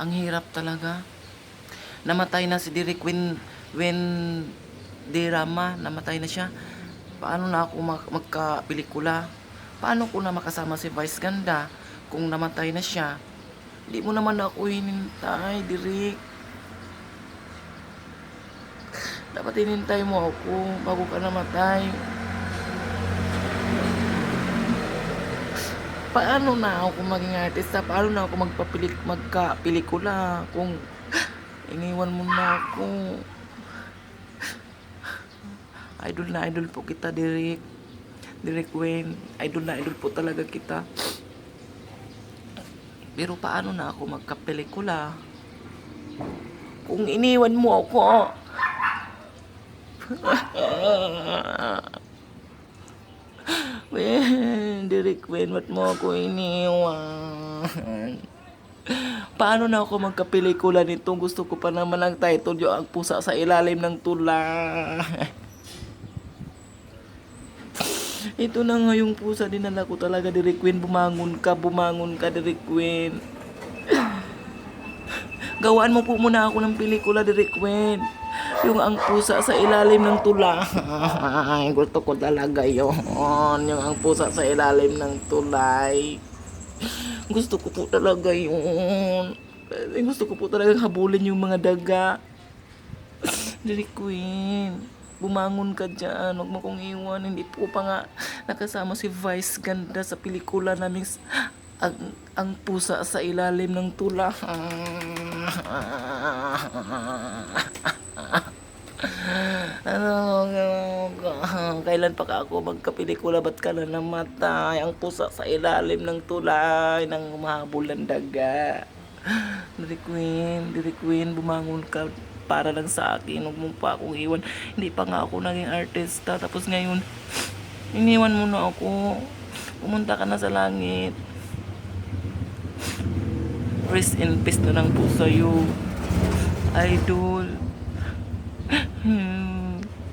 Ang hirap talaga. Namatay na si Derek when, when Dirama, namatay na siya. Paano na ako mag, magka-pelikula? Paano ko na makasama si Vice Ganda kung namatay na siya? Hindi mo naman ako hinintay, Derek. Dapat hinintay mo ako bago ka namatay. Paano na ako maging artista? Paano na ako magpapilik magka-pelikula kung iniwan mo na ako? Idol na idol po kita, Derek. Derek Wayne. Idol na idol po talaga kita. Pero paano na ako magkapelikula? Kung iniwan mo ako. Wen, Derek Wen, ba't mo ako iniwan? Paano na ako magkapelikula nito? Gusto ko pa naman ang title yung ang pusa sa ilalim ng tula. Ito na nga yung pusa, dinala ko talaga, Derek Queen. Bumangon ka, bumangon ka, Derek Queen. Gawaan mo po muna ako ng pelikula, Derek Queen. Yung ang pusa sa ilalim ng tula. Gusto ko talaga yun. Yung ang pusa sa ilalim ng tulay. Gusto ko po talaga yun. Gusto ko po talaga habulin yung mga daga. Derek Queen, bumangon ka dyan. Huwag mo kong iwan. Hindi po pa nga nakasama si Vice Ganda sa pelikula namin ang, ang pusa sa ilalim ng tula. Ano, kailan pa ka ako magkapelikula? Ba't ka na namatay? Ang pusa sa ilalim ng tulay ng mahabol ng daga. Diri Queen, Diri Queen, bumangon ka para lang sa akin. Huwag mo pa akong iwan. Hindi pa nga ako naging artista. Tapos ngayon, iniwan mo na ako. Pumunta ka na sa langit. Rest in peace na lang po sa'yo. Idol. Hmm.